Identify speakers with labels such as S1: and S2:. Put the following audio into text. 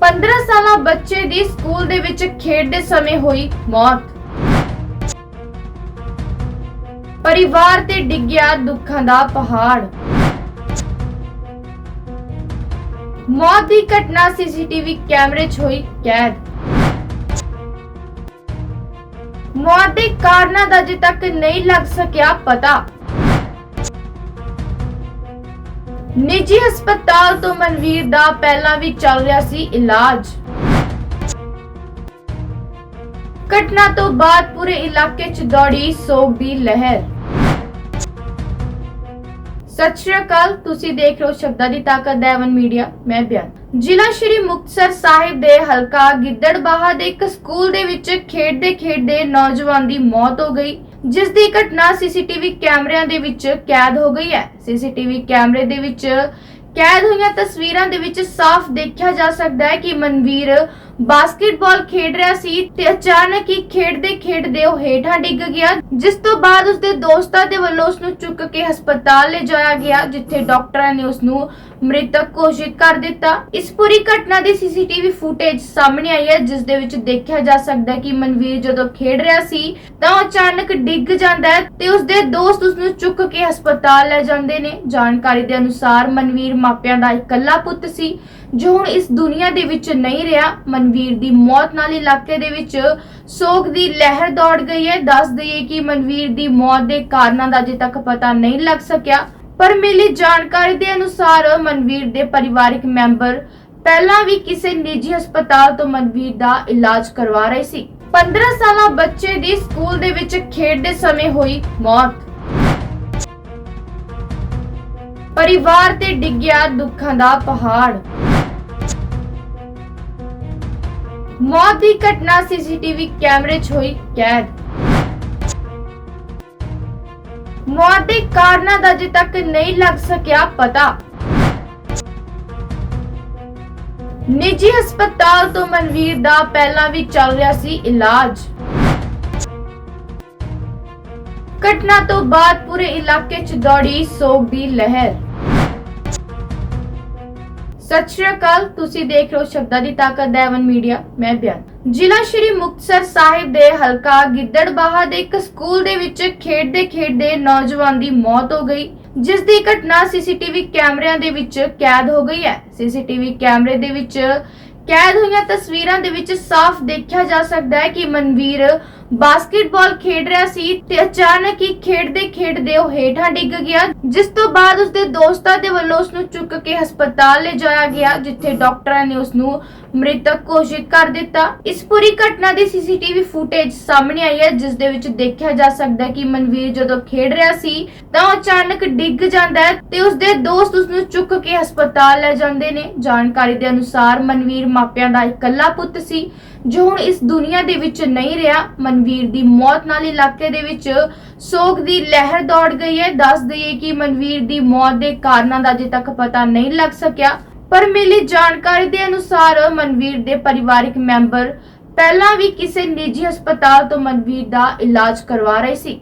S1: 15 ਸਾਲਾ ਬੱਚੇ ਦੀ ਸਕੂਲ ਦੇ ਵਿੱਚ ਖੇਡਦੇ ਸਮੇਂ ਹੋਈ ਮੌਤ। ਪਰਿਵਾਰ ਤੇ ਡਿੱਗਿਆ ਦੁੱਖਾਂ ਦਾ ਪਹਾੜ। ਮੌਤ ਦੀ ਘਟਨਾ ਸੀਸੀਟੀਵੀ ਕੈਮਰੇ 'ਚ ਹੋਈ ਕੈਦ। ਮੌਤ ਦੇ ਕਾਰਨਾਂ ਦਾ ਅਜੇ ਤੱਕ ਨਹੀਂ ਲੱਗ ਸਕਿਆ ਪਤਾ। ਨਿੱਜੀ ਹਸਪਤਾਲ ਤੋਂ ਮਨਵੀਰ ਦਾ ਪਹਿਲਾਂ ਵੀ ਚੱਲ ਰਿਹਾ ਸੀ ਇਲਾਜ। ਘਟਨਾ ਤੋਂ ਬਾਅਦ ਪੂਰੇ ਇਲਾਕੇ 'ਚ ਦੌੜੀ ਸੋਗ ਦੀ ਲਹਿਰ। ਸਤਿ ਸ਼੍ਰੀ ਅਕਾਲ, ਤੁਸੀਂ ਦੇਖ ਰਹੇ ਹੋ ਸ਼ਬਦਾਂ ਦੀ ਤਾਕਤ ਦੈਵਨ ਮੀਡੀਆ, ਮੈਂ ਬਿਆਨ। ਜ਼ਿਲ੍ਹਾ ਸ਼੍ਰੀ ਮੁਕਤਸਰ ਸਾਹਿਬ ਦੇ ਹਲਕਾ ਗਿੱਦੜਬਾਹਾ ਦੇ ਇੱਕ ਸਕੂਲ ਦੇ ਵਿੱਚ ਖੇਡਦੇ ਖੇਡਦੇ ਨੌਜਵਾਨ ਦੀ ਮੌਤ ਹੋ ਗਈ। ਜਿਸ ਦੀ ਘਟਨਾ ਸੀਸੀਟੀਵੀ ਕੈਮਰਿਆਂ ਦੇ ਵਿੱਚ ਕੈਦ ਹੋ ਗਈ ਹੈ। ਸੀਸੀਟੀਵੀ ਕੈਮਰੇ ਦੇ ਵਿੱਚ ਕੈਦ ਹੋਈਆਂ ਤਸਵੀਰਾਂ ਦੇ ਵਿੱਚ ਸਾਫ਼ ਦੇਖਿਆ ਜਾ ਸਕਦਾ ਹੈ ਕਿ ਮਨਵੀਰ ਬਾਸਕਟਬਾਲ ਖੇਡ ਰਿਹਾ ਸੀ ਤੇ ਅਚਾਨਕ ਹੀ ਖੇਡਦੇ ਖੇਡਦੇ ਉਹ ਹੇਠਾਂ ਡਿੱਗ ਗਿਆ, ਜਿਸ ਤੋਂ ਬਾਅਦ ਉਸਦੇ ਦੋਸਤਾਂ ਦੇ ਵੱਲੋਂ ਉਸ ਨੂੰ ਚੁੱਕ ਕੇ ਹਸਪਤਾਲ ਲਿਜਾਇਆ ਗਿਆ, ਜਿੱਥੇ ਡਾਕਟਰਾਂ ਨੇ ਉਸ ਨੂੰ ਮ੍ਰਿਤਕ ਘੋਸ਼ਿਤ ਕਰ ਦਿੱਤਾ। ਇਸ ਪੂਰੀ ਘਟਨਾ ਦੀ ਸੀਸੀਟੀਵੀ ਫੁਟੇਜ ਸਾਹਮਣੇ ਆਈ ਹੈ, ਜਿਸ ਦੇ ਵਿੱਚ ਦੇਖਿਆ ਜਾ ਸਕਦਾ ਹੈ ਕਿ ਮਨਵੀਰ ਜਦੋਂ ਖੇਡ ਰਿਹਾ ਸੀ, ਤਾਂ ਉਹ ਅਚਾਨਕ ਡਿੱਗ ਜਾਂਦਾ ਹੈ ਤੇ ਉਸਦੇ ਦੋਸਤ ਉਸ ਨੂੰ ਚੁੱਕ ਕੇ ਹਸਪਤਾਲ ਲੈ ਜਾਂਦੇ ਨੇ। ਜਾਣਕਾਰੀ ਦੇ ਅਨੁਸਾਰ ਮਨਵੀਰ ਮਾਪਿਆਂ ਦਾ ਇਕੱਲਾ ਪੁੱਤ ਸੀ, ਜੋ ਹੁਣ ਇਸ ਦੁਨੀਆ ਦੇ ਵਿੱਚ ਨਹੀਂ ਰਿਹਾ। ਮਨਵੀਰ ਦੀ ਮੌਤ ਨਾਲ ਇਲਾਕੇ ਦੇ ਵਿੱਚ ਸੋਗ ਦੀ ਲਹਿਰ ਦੌੜ ਗਈ ਹੈ। ਦੱਸ ਦਈਏ ਕਿ ਮਨਵੀਰ ਦੀ ਮੌਤ ਦੇ ਕਾਰਨਾਂ ਦਾ ਅਜੇ ਤੱਕ ਪਤਾ ਨਹੀਂ ਲੱਗ ਸਕਿਆ। ਪਰ ਮਿਲੀ ਜਾਣਕਾਰੀ ਦੇ ਅਨੁਸਾਰ ਮਨਵੀਰ ਦੇ ਪਰਿਵਾਰਕ ਮੈਂਬਰ ਪਹਿਲਾਂ ਵੀ ਕਿਸੇ ਨਿੱਜੀ ਹਸਪਤਾਲ ਤੋਂ ਮਨਵੀਰ ਦਾ ਇਲਾਜ ਕਰਵਾ ਰਹੇ ਸੀ। 15 ਸਾਲਾ ਬੱਚੇ ਦੀ ਸਕੂਲ ਦੇ ਵਿੱਚ ਖੇਡਦੇ ਸਮੇਂ ਹੋਈ ਮੌਤ। ਪਰਿਵਾਰ ਤੇ ਡਿੱਗਿਆ ਦੁੱਖਾਂ ਦਾ ਪਹਾੜ। ਮੌਤ ਦੀ ਘਟਨਾ ਸੀਸੀਟੀਵੀ ਕੈਮਰੇ 'ਚ ਹੋਈ ਕੈਦ। ਮੌਤ ਦੇ ਕਾਰਨਾਂ ਦਾ ਅਜੇ ਤੱਕ ਨਹੀਂ ਲੱਗ ਸਕਿਆ ਪਤਾ। ਨਿੱਜੀ ਹਸਪਤਾਲ ਤੋਂ ਮਨਵੀਰ ਦਾ ਪਹਿਲਾਂ ਵੀ ਚੱਲ ਰਿਹਾ ਸੀ ਇਲਾਜ। ਘਟਨਾ ਤੋਂ ਬਾਅਦ ਪੂਰੇ ਇਲਾਕੇ 'ਚ ਦੌੜੀ ਸੋਗ ਦੀ ਲਹਿਰ। ਸਤਿ ਸ਼੍ਰੀ ਅਕਾਲ, ਤੁਸੀਂ ਦੇਖ ਰਹੇ ਹੋ ਸ਼ਬਦਾਂ ਦੀ ਤਾਕਤ ਦੈਵਨ ਮੀਡੀਆ, ਮੈਂ ਬਿਆਨ। ਜ਼ਿਲ੍ਹਾ ਸ਼੍ਰੀ ਮੁਕਤਸਰ ਸਾਹਿਬ ਦੇ ਹਲਕਾ ਗਿੱਦੜਬਾਹਾ ਦੇ ਇੱਕ ਸਕੂਲ ਦੇ ਵਿੱਚ ਖੇਡਦੇ ਖੇਡਦੇ ਨੌਜਵਾਨ ਦੀ ਮੌਤ ਹੋ ਗਈ, ਜਿਸ ਦੀ ਘਟਨਾ ਸੀਸੀਟੀਵੀ ਕੈਮਰਿਆਂ ਦੇ ਵਿੱਚ ਕੈਦ ਹੋ ਗਈ ਹੈ। ਸੀਸੀਟੀਵੀ ਕੈਮਰੇ ਦੇ ਵਿੱਚ ਕੈਦ ਹੋਈਆਂ ਤਸਵੀਰਾਂ ਦੇ ਵਿੱਚ ਸਾਫ਼ ਦੇਖਿਆ ਜਾ ਸਕਦਾ ਹੈ ਕਿ ਮਨਵੀਰ ਬਾਸਕਟਬਾਲ ਖੇਡ ਰਿਹਾ ਸੀ ਤੇ ਅਚਾਨਕ ਹੀ ਖੇਡਦੇ ਖੇਡਦੇ ਉਹ ਹੇਠਾਂ ਡਿੱਗ ਗਿਆ, ਜਿਸ ਤੋਂ ਬਾਅਦ ਉਸਦੇ ਦੋਸਤਾਂ ਦੇ ਵੱਲੋਂ ਉਸ ਨੂੰ ਚੁੱਕ ਕੇ ਹਸਪਤਾਲ ਲਿਜਾਇਆ ਗਿਆ, ਜਿੱਥੇ ਡਾਕਟਰਾਂ ਨੇ ਉਸ ਨੂੰ ਮ੍ਰਿਤਕ ਘੋਸ਼ਿਤ ਕਰ ਦਿੱਤਾ। ਇਸ ਪੂਰੀ ਘਟਨਾ ਦੀ ਸੀਸੀਟੀਵੀ ਫੁਟੇਜ ਸਾਹਮਣੇ ਆਈ ਹੈ, ਜਿਸ ਦੇ ਵਿੱਚ ਦੇਖਿਆ ਜਾ ਸਕਦਾ ਹੈ ਕਿ ਮਨਵੀਰ ਜਦੋਂ ਖੇਡ ਰਿਹਾ ਸੀ, ਤਾਂ ਅਚਾਨਕ ਡਿੱਗ ਜਾਂਦਾ ਹੈ ਤੇ ਉਸਦੇ ਦੋਸਤ ਉਸ ਨੂੰ ਚੁੱਕ ਕੇ ਹਸਪਤਾਲ ਲੈ ਜਾਂਦੇ ਨੇ। ਜਾਣਕਾਰੀ ਦੇ ਅਨੁਸਾਰ ਮਨਵੀਰ ਮਾਪਿਆਂ ਦਾ ਇਕੱਲਾ ਪੁੱਤ ਸੀ। ਜੋ ਹੁਣ ਇਸ ਦੁਨੀਆ ਦੇ ਵਿੱਚ ਨਹੀਂ ਰਿਹਾ, ਮਨਵੀਰ ਦੀ ਮੌਤ ਨਾਲ ਇਲਾਕੇ ਦੇ ਵਿੱਚ ਸੋਗ ਦੀ ਲਹਿਰ ਦੌੜ ਗਈ ਹੈ। ਦੱਸ ਦਈਏ ਕਿ ਮਨਵੀਰ ਦੀ ਮੌਤ ਦੇ ਕਾਰਨਾਂ ਦਾ ਅਜੇ ਤੱਕ ਪਤਾ ਨਹੀਂ ਲੱਗ ਸਕਿਆ। ਪਰ ਮਿਲੀ ਜਾਣਕਾਰੀ ਦੇ ਅਨੁਸਾਰ ਮਨਵੀਰ ਦੇ ਪਰਿਵਾਰਿਕ ਮੈਂਬਰ ਪਹਿਲਾਂ ਵੀ ਕਿਸੇ ਨਿੱਜੀ ਹਸਪਤਾਲ ਤੋਂ ਮਨਵੀਰ ਦਾ ਇਲਾਜ ਕਰਵਾ ਰਹੇ ਸੀ।